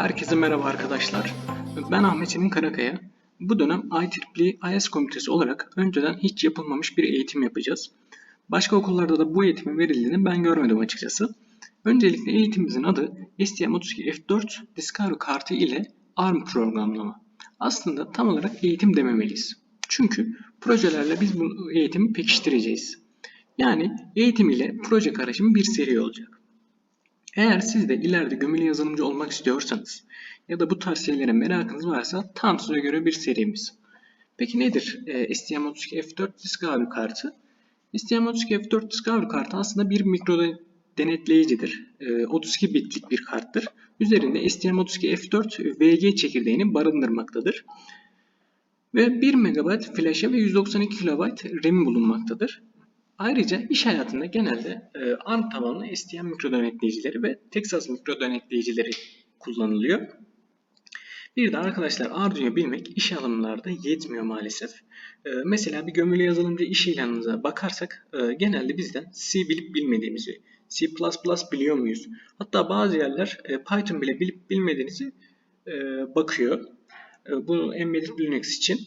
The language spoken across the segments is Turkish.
Herkese merhaba arkadaşlar. Ben Ahmet Emin Karakaya. Bu dönem IEEE IS komitesi olarak önceden hiç yapılmamış bir eğitim yapacağız. Başka okullarda da bu eğitimin verildiğini ben görmedim açıkçası. Öncelikle eğitimimizin adı STM32F4 Discovery kartı ile ARM programlama. Aslında tam olarak eğitim dememeliyiz. Çünkü projelerle biz bu eğitimi pekiştireceğiz. Yani eğitim ile proje karışımı bir seri olacak. Eğer siz de ileride gömülü yazılımcı olmak istiyorsanız ya da bu tarz şeylere merakınız varsa tam size göre bir serimiz. Peki nedir e, STM32 F4 Discovery kartı? STM32 F4 Discovery kartı aslında bir mikro denetleyicidir. E, 32 bitlik bir karttır. Üzerinde STM32 F4 VG çekirdeğini barındırmaktadır. Ve 1 MB flash'e ve 192 KB RAM bulunmaktadır. Ayrıca iş hayatında genelde e, ARM tabanlı STM mikro denetleyicileri ve Texas mikro denetleyicileri kullanılıyor. Bir de arkadaşlar Arduino bilmek iş alımlarda yetmiyor maalesef. E, mesela bir gömülü yazılımcı iş ilanınıza bakarsak e, genelde bizden C bilip bilmediğimizi, C++ biliyor muyuz? Hatta bazı yerler e, Python bile bilip bilmediğinizi e, bakıyor. E, bu embedded Linux için.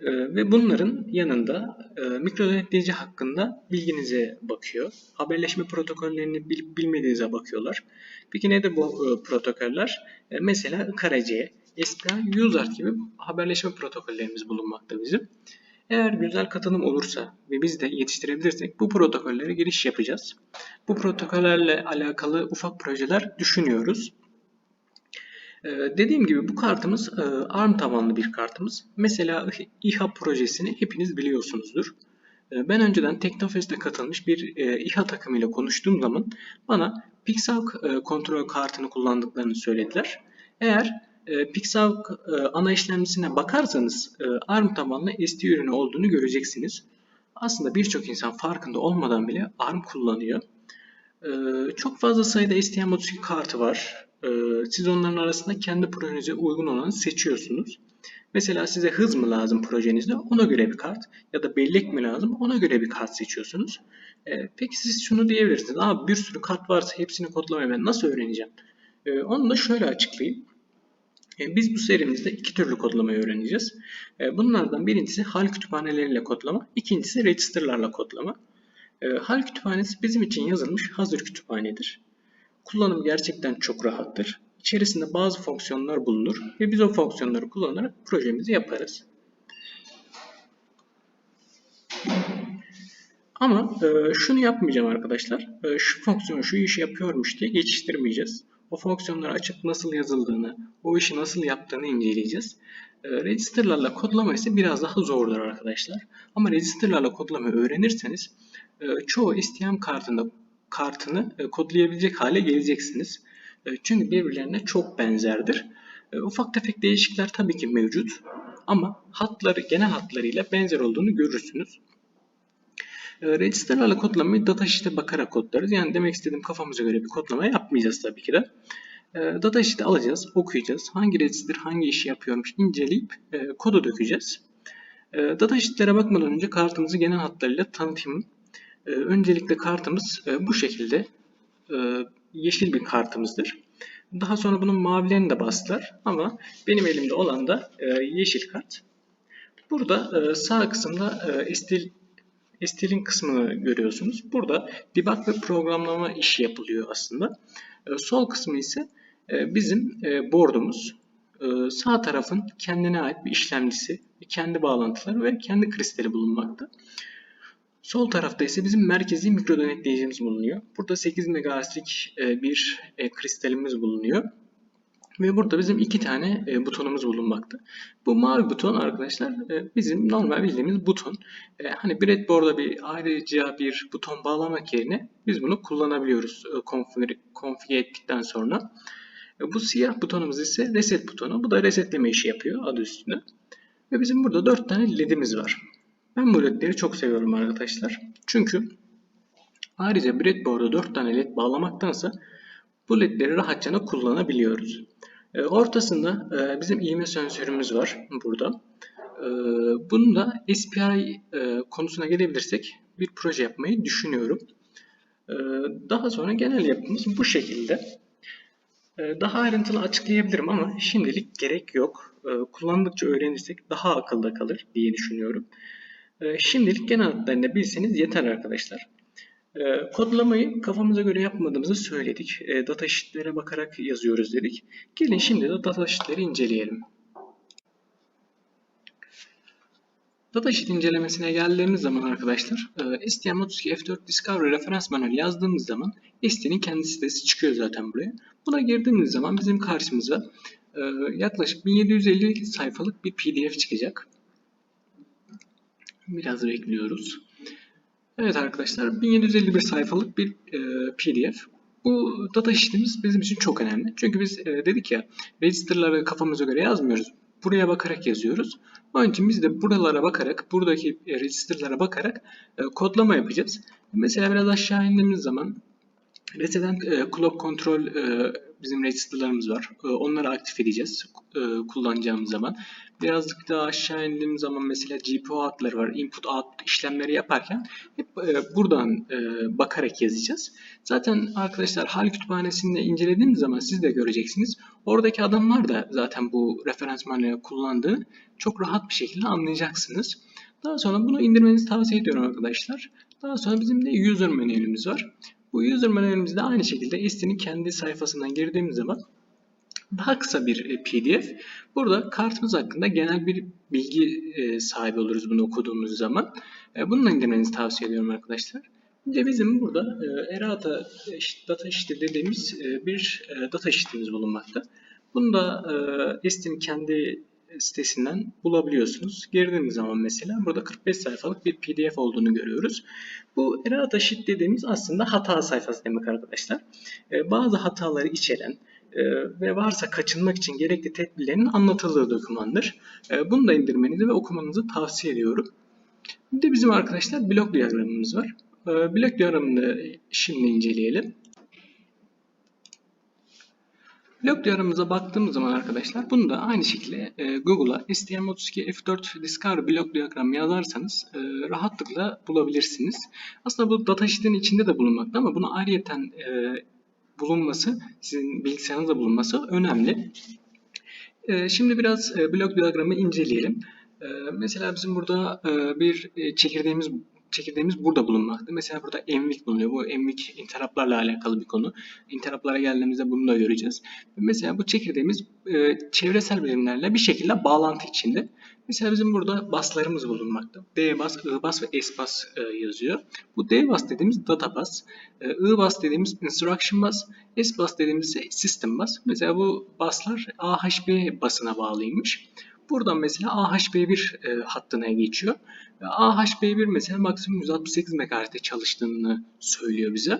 Ee, ve bunların yanında e, mikro denetleyici hakkında bilginize bakıyor. Haberleşme protokollerini bilip bilmediğinize bakıyorlar. Peki nedir bu e, protokoller? E, mesela KRC, SPI, USART gibi haberleşme protokollerimiz bulunmakta bizim. Eğer güzel katılım olursa ve biz de yetiştirebilirsek bu protokollere giriş yapacağız. Bu protokollerle alakalı ufak projeler düşünüyoruz. Ee, dediğim gibi bu kartımız e, ARM tabanlı bir kartımız. Mesela İHA projesini hepiniz biliyorsunuzdur. Ee, ben önceden Teknofest'e katılmış bir e, İHA takımıyla konuştuğum zaman bana Pixel e, kontrol kartını kullandıklarını söylediler. Eğer Pixel ana işlemcisine bakarsanız ARM tabanlı ST ürünü olduğunu göreceksiniz. Aslında birçok insan farkında olmadan bile ARM kullanıyor. Çok fazla sayıda STM32 kartı var. Ee, siz onların arasında kendi projenize uygun olanı seçiyorsunuz. Mesela size hız mı lazım projenizde ona göre bir kart ya da bellek mi lazım ona göre bir kart seçiyorsunuz. Ee, peki siz şunu diyebilirsiniz. Abi bir sürü kart varsa hepsini kodlamayı ben nasıl öğreneceğim? Ee, onu da şöyle açıklayayım. Biz bu serimizde iki türlü kodlamayı öğreneceğiz. Bunlardan birincisi hal kütüphaneleriyle kodlama, ikincisi registerlarla kodlama. Hal kütüphanesi bizim için yazılmış hazır kütüphanedir. Kullanım gerçekten çok rahattır. İçerisinde bazı fonksiyonlar bulunur ve biz o fonksiyonları kullanarak projemizi yaparız. Ama e, şunu yapmayacağım arkadaşlar. E, şu fonksiyon şu işi yapıyormuş diye geçiştirmeyeceğiz. O fonksiyonları açıp nasıl yazıldığını, o işi nasıl yaptığını inceleyeceğiz. E, registerlarla kodlama ise biraz daha zordur arkadaşlar. Ama registerlarla kodlamayı öğrenirseniz e, çoğu STM kartında kartını e, kodlayabilecek hale geleceksiniz. E, çünkü birbirlerine çok benzerdir. E, ufak tefek değişiklikler tabii ki mevcut ama hatları genel hatlarıyla benzer olduğunu görürsünüz. Registerlerle kodlamayı datasheet'e bakarak kodlarız. Yani demek istediğim kafamıza göre bir kodlama yapmayacağız tabii ki de. Datasheet'i alacağız, okuyacağız. Hangi register hangi işi yapıyormuş inceleyip kodu dökeceğiz. Datasheet'lere bakmadan önce kartımızı genel hatlarıyla tanıtayım. Ee, öncelikle kartımız e, bu şekilde e, yeşil bir kartımızdır. Daha sonra bunun mavilerini de bastılar ama benim elimde olan da e, yeşil kart. Burada sağ kısımda estil Estil'in kısmını görüyorsunuz. Burada debug ve programlama işi yapılıyor aslında. Sol kısmı ise bizim board'umuz. Sağ tarafın kendine ait bir işlemcisi, kendi bağlantıları ve kendi kristali bulunmakta. Sol tarafta ise bizim merkezi mikro denetleyicimiz bulunuyor. Burada 8 MHz'lik e, bir e, kristalimiz bulunuyor. Ve burada bizim iki tane e, butonumuz bulunmakta. Bu mavi buton arkadaşlar bizim normal bildiğimiz buton. Hani breadboard'a bir ayrıca bir buton bağlamak yerine biz bunu kullanabiliyoruz konfigüre ettikten sonra. Bu siyah butonumuz ise reset butonu. Bu da resetleme işi yapıyor adı üstünde. Ve bizim burada 4 tane ledimiz var. Ben bu ledleri çok seviyorum arkadaşlar. Çünkü ayrıca breadboard'a 4 tane led bağlamaktansa bu ledleri rahatça kullanabiliyoruz. E, ortasında e, bizim ilme sensörümüz var burada. E, bunu da SPI e, konusuna gelebilirsek bir proje yapmayı düşünüyorum. E, daha sonra genel yapımız bu şekilde. Ee, Daha ayrıntılı açıklayabilirim ama şimdilik gerek yok. Ee, Kullandıkça öğrenirsek daha akılda kalır diye düşünüyorum. Ee, Şimdilik genel hatlarında bilseniz yeter arkadaşlar. Ee, Kodlamayı kafamıza göre yapmadığımızı söyledik. Ee, Data sheetlere bakarak yazıyoruz dedik. Gelin şimdi de data sheetleri inceleyelim. Datasheet incelemesine geldiğimiz zaman arkadaşlar e, STM32 F4 Discovery referans manuel yazdığımız zaman ST'nin kendi sitesi çıkıyor zaten buraya. Buna girdiğimiz zaman bizim karşımıza e, yaklaşık 1750 sayfalık bir PDF çıkacak. Biraz bekliyoruz. Evet arkadaşlar 1751 sayfalık bir e, PDF. Bu data sheet'imiz bizim için çok önemli. Çünkü biz e, dedik ya register'ları kafamıza göre yazmıyoruz. Buraya bakarak yazıyoruz. Onun için biz de buralara bakarak, buradaki e, register'lara bakarak e, kodlama yapacağız. Mesela biraz aşağı indiğimiz zaman Resident e, Clock Control e, bizim register'larımız var. E, onları aktif edeceğiz e, kullanacağımız zaman. Birazcık daha aşağı indiğimiz zaman mesela GPU adları var. Input output işlemleri yaparken hep e, buradan e, bakarak yazacağız. Zaten arkadaşlar hal kütüphanesinde incelediğimiz zaman siz de göreceksiniz. Oradaki adamlar da zaten bu referans manueli kullandığı çok rahat bir şekilde anlayacaksınız. Daha sonra bunu indirmenizi tavsiye ediyorum arkadaşlar. Daha sonra bizim de user menüümüz var. Bu user menüümüzde aynı şekilde ST'nin kendi sayfasından girdiğimiz zaman daha kısa bir e, PDF. Burada kartımız hakkında genel bir bilgi e, sahibi oluruz bunu okuduğumuz zaman. E, bunu da indirmenizi tavsiye ediyorum arkadaşlar. Bir bizim burada Erata data sheet dediğimiz bir data sheet'imiz bulunmakta. Bunu da ST'nin kendi sitesinden bulabiliyorsunuz. Girdiğimiz zaman mesela burada 45 sayfalık bir PDF olduğunu görüyoruz. Bu errata sheet dediğimiz aslında hata sayfası demek arkadaşlar. Bazı hataları içeren, e, ve varsa kaçınmak için gerekli tedbirlerin anlatıldığı dokümandır. E, bunu da indirmenizi ve okumanızı tavsiye ediyorum. Bir de bizim arkadaşlar blok diyagramımız var. E, blok diyagramını şimdi inceleyelim. Blok diyagramımıza baktığımız zaman arkadaşlar bunu da aynı şekilde Google'a STM32 F4 Discovery blok diyagram yazarsanız rahatlıkla bulabilirsiniz. Aslında bu datasheet'in içinde de bulunmakta ama bunu ayrıyeten bulunması, sizin bilgisayarınızda bulunması önemli. Ee, şimdi biraz e, blok diyagramı inceleyelim. Ee, mesela bizim burada e, bir e, çekirdeğimiz çekirdeğimiz burada bulunmakta. Mesela burada emvik bulunuyor. Bu emvik interruptlarla alakalı bir konu. Interruptlara geldiğimizde bunu da göreceğiz. Mesela bu çekirdeğimiz çevresel bilimlerle bir şekilde bağlantı içinde. Mesela bizim burada baslarımız bulunmakta. D bas, I bas ve S bas e, yazıyor. Bu D bas dediğimiz data bas, e, I bas dediğimiz instruction bas, S bas dediğimiz ise system bas. Mesela bu baslar AHB basına bağlıymış. Buradan mesela AHB1 e, hattına geçiyor. Ve AHB1 mesela maksimum 168 MHz'de çalıştığını söylüyor bize.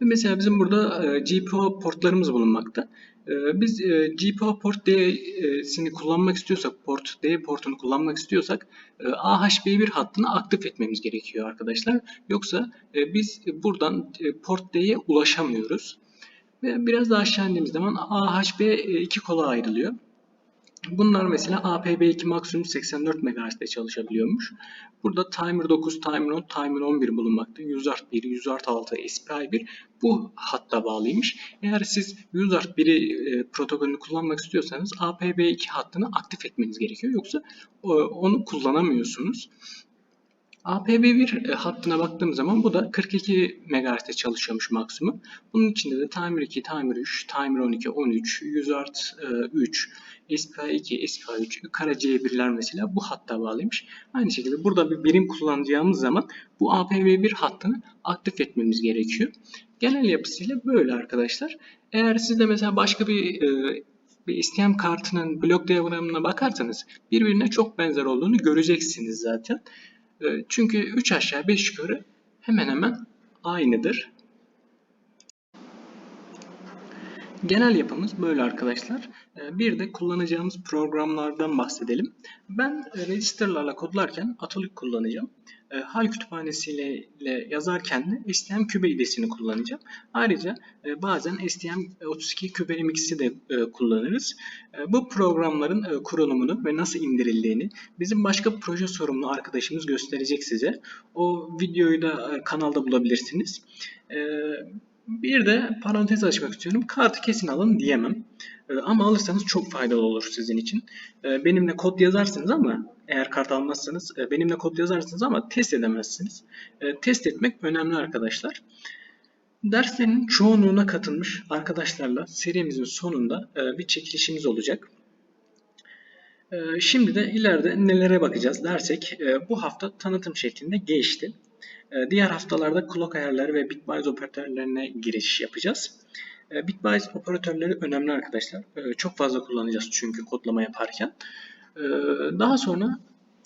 Ve mesela bizim burada e, GPU portlarımız bulunmakta. Ee, biz e, GPO port D'sini kullanmak istiyorsak, port D portunu kullanmak istiyorsak e, AHB1 hattını aktif etmemiz gerekiyor arkadaşlar. Yoksa e, biz buradan port D'ye ulaşamıyoruz. Ve biraz daha aşağı indiğimiz zaman AHB iki kola ayrılıyor. Bunlar mesela APB2 maksimum 84 MHz'de çalışabiliyormuş. Burada Timer 9, Timer 10, Timer 11 bulunmakta. UseArt 1, UseArt 6, SPI 1 bu hatta bağlıymış. Eğer siz UseArt 1'i e, protokolünü kullanmak istiyorsanız APB2 hattını aktif etmeniz gerekiyor. Yoksa e, onu kullanamıyorsunuz. APB1 e, hattına baktığım zaman bu da 42 MHz'de çalışıyormuş maksimum. Bunun içinde de Timer 2, Timer 3, Timer 12, 13, UseArt 3, SPI2, SPI3, kara C1'ler mesela bu hatta bağlıymış. Aynı şekilde burada bir birim kullanacağımız zaman bu APV1 hattını aktif etmemiz gerekiyor. Genel yapısıyla böyle arkadaşlar. Eğer siz de mesela başka bir e, bir STM kartının blok diyagramına bakarsanız birbirine çok benzer olduğunu göreceksiniz zaten. E, çünkü 3 aşağı 5 yukarı hemen hemen aynıdır. Genel yapımız böyle arkadaşlar. Ee, bir de kullanacağımız programlardan bahsedelim. Ben e, registerlarla kodlarken Atolik kullanacağım. Ee, hal kütüphanesiyle yazarken de STM kübe idesini kullanacağım. Ayrıca e, bazen STM32 kübe mx'i de e, kullanırız. Bu programların kurulumunu ve nasıl indirildiğini bizim başka proje sorumlu arkadaşımız gösterecek size. O videoyu da kanalda bulabilirsiniz. Bir de parantez açmak istiyorum. Kartı kesin alın diyemem. Ee, Ama alırsanız çok faydalı olur sizin için. Ee, Benimle kod yazarsınız ama eğer kart almazsanız e, benimle kod yazarsınız ama test edemezsiniz. Ee, Test etmek önemli arkadaşlar. Derslerin çoğunluğuna katılmış arkadaşlarla serimizin sonunda e, bir çekilişimiz olacak. Şimdi de ileride nelere bakacağız dersek e, bu hafta tanıtım şeklinde geçti. Ee, Diğer haftalarda kulak ayarları ve Bitwise operatörlerine giriş yapacağız. Ee, Bitwise operatörleri önemli arkadaşlar. Ee, Çok fazla kullanacağız çünkü kodlama yaparken. Daha sonra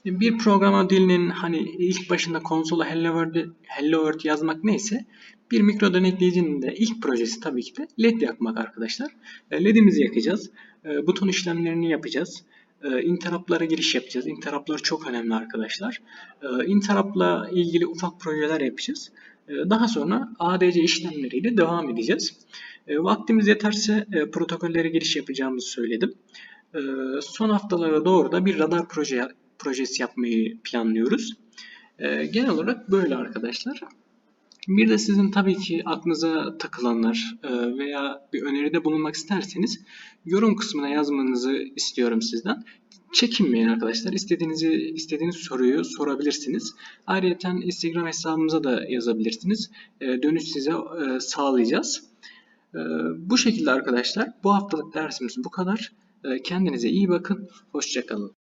bir programa dilinin hani ilk başında konsola Hello World, Hello World yazmak neyse bir mikro denetleyicinin de ilk projesi tabii ki de LED yakmak arkadaşlar. LED'imizi yakacağız. Buton işlemlerini yapacağız. Ee, Interrupt'lara giriş yapacağız. Interrupt'lar çok önemli arkadaşlar. Ee, Interrupt'la ilgili ufak projeler yapacağız. Ee, Daha sonra ADC işlemleriyle devam edeceğiz. Vaktimiz yeterse e, protokollere giriş yapacağımızı söyledim. Son haftalara doğru da bir radar proje projesi yapmayı planlıyoruz. Genel olarak böyle arkadaşlar. Bir de sizin tabii ki aklınıza takılanlar e, veya bir öneride bulunmak isterseniz yorum kısmına yazmanızı istiyorum sizden. Çekinmeyin arkadaşlar. İstediğinizi istediğiniz soruyu sorabilirsiniz. Ayrıca Instagram hesabımıza da yazabilirsiniz. E, Dönüş size e, sağlayacağız. Bu şekilde arkadaşlar. Bu haftalık dersimiz bu kadar. Kendinize iyi bakın. Hoşçakalın.